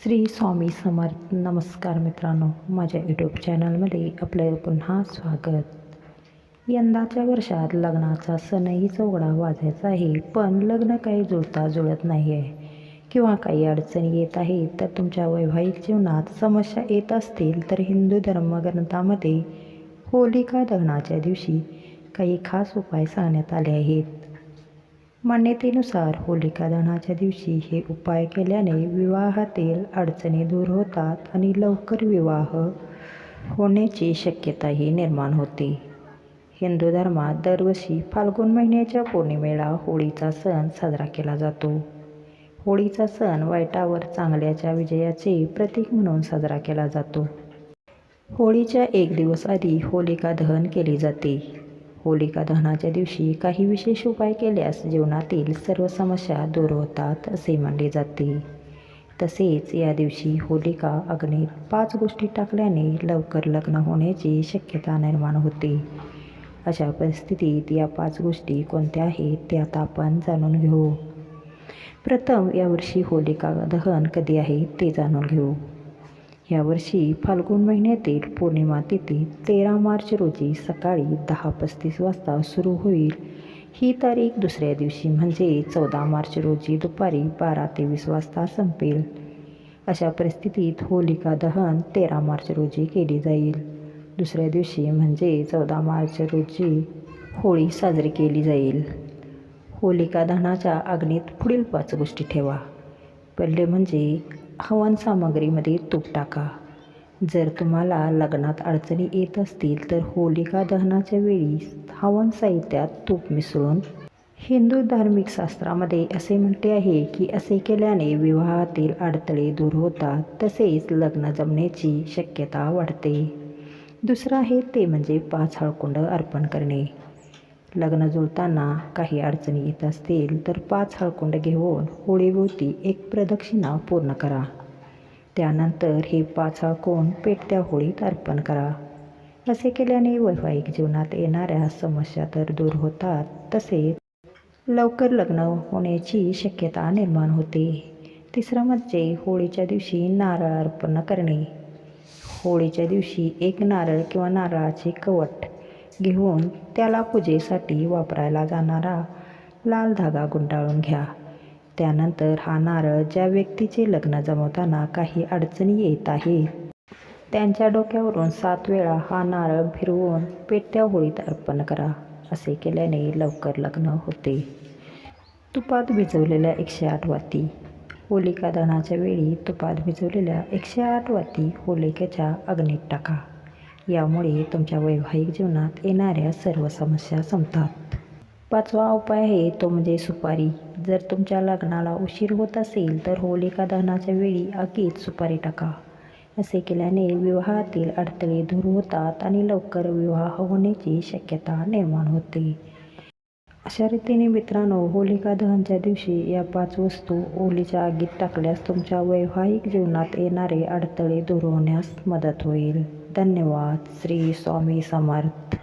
श्री स्वामी समर्थ नमस्कार मित्रांनो माझ्या यूट्यूब चॅनलमध्ये आपलं पुन्हा स्वागत. यंदाच्या वर्षात लग्नाचा सणही चौघडा वाजायचा आहे पण लग्न काही जुळता जुळत नाही आहे. किंवा काही अडचणी येत आहेत तर तुमच्या वैवाहिक जीवनात समस्या येत असतील तर हिंदू धर्मग्रंथामध्ये होलिका दहनाच्या दिवशी काही खास उपाय सांगण्यात आले आहेत. मान्यतेनुसार होलिका दहनाच्या दिवशी हे उपाय केल्याने विवाहातील अडचणी दूर होतात आणि लवकर विवाह होण्याची शक्यताही निर्माण होते. हिंदू धर्मात दरवर्षी फाल्गुन महिन्याच्या पौर्णिमेला होळीचा सण साजरा केला जातो. होळीचा सण वाईटावर चांगल्याच्या विजयाचे प्रतीक म्हणून साजरा केला जातो. होळीच्या एक दिवस आधी होलिका दहन केली जाते. होलिका दहनाच्या दिवशी काही विशेष उपाय केल्यास जीवनातील सर्व समस्या दूर होतात असे मानले जाते. तसेच या दिवशी होलिका अग्नीत पाच गोष्टी टाकल्याने लवकर लग्न होण्याची शक्यता निर्माण होते. अशा परिस्थितीत या पाच गोष्टी कोणत्या आहेत ते आता आपण जाणून घेऊ. प्रथम यावर्षी होलिका दहन कधी आहे ते जाणून घेऊ. यावर्षी फाल्गुन महिन्यातील पौर्णिमा तिथी तेरा मार्च रोजी सकाळी दहा पस्तीस वाजता सुरू होईल. ही तारीख दुसऱ्या दिवशी म्हणजे चौदा मार्च रोजी दुपारी बारा तेवीस वाजता संपेल. अशा परिस्थितीत होलिका दहन तेरा मार्च रोजी केली जाईल. दुसऱ्या दिवशी म्हणजे चौदा मार्च रोजी होळी साजरी केली जाईल. होलिका दहनाच्या अग्नीत पुढील पाच गोष्टी ठेवा. पहिले म्हणजे हवन सामग्रीमध्ये तूप टाका. जर तुम्हाला लग्नात अडचणी येत असतील तर होलिका दहनाच्या वेळी हवन साहित्यात तूप मिसळून हिंदू धार्मिक शास्त्रामध्ये असे म्हटले आहे की असे केल्याने विवाहातील अडथळे दूर होतात तसेच लग्न जमण्याची शक्यता वाढते. दुसरं आहे ते म्हणजे पाच हळकुंड अर्पण करणे. लग्न जुळताना काही अडचणी येत असतील तर पाच हळकुंड घेऊन होळीभोवती एक प्रदक्षिणा पूर्ण करा. त्यानंतर हे पाच हळकुंड पेटत्या होळीत अर्पण करा. असे केल्याने वैवाहिक जीवनात येणाऱ्या समस्या तर दूर होतात तसेच लवकर लग्न होण्याची शक्यता निर्माण होते. तिसरं म्हणजे होळीच्या दिवशी नारळ अर्पण करणे. होळीच्या दिवशी एक नारळ किंवा नारळाचे कवट घेऊन त्याला पूजेसाठी वापरायला जाणारा लाल धागा गुंडाळून घ्या. त्यानंतर हा नारळ ज्या व्यक्तीचे लग्न जमवताना काही अडचणी येत आहे त्यांच्या डोक्यावरून सात वेळा हा नारळ फिरवून पेटत्या होळीत अर्पण करा असे केल्याने लवकर लग्न होते. तुपात भिजवलेल्या एकशे आठ वाती. होलिका दहनाच्या वेळी तुपात भिजवलेल्या एकशे आठ वाती होलिकेच्या अग्नीत टाका. यामुळे तुमच्या वैवाहिक जीवनात येणाऱ्या सर्व समस्या संपतात. पाचवा उपाय आहे तो म्हणजे सुपारी. जर तुमच्या लग्नाला उशीर होत असेल तर होलिका दहनाच्या वेळी आगीत सुपारी टाका. असे केल्याने विवाहातील अडथळे दूर होतात आणि लवकर विवाह होण्याची शक्यता निर्माण होते. अशा रीतीने मित्रांनो होलिका दहनच्या दिवशी या पाच वस्तू ओलीच्या आगीत टाकल्यास तुमच्या वैवाहिक जीवनात येणारे अडथळे दूर होण्यास मदत होईल. धन्यवाद. श्री स्वामी समर्थ.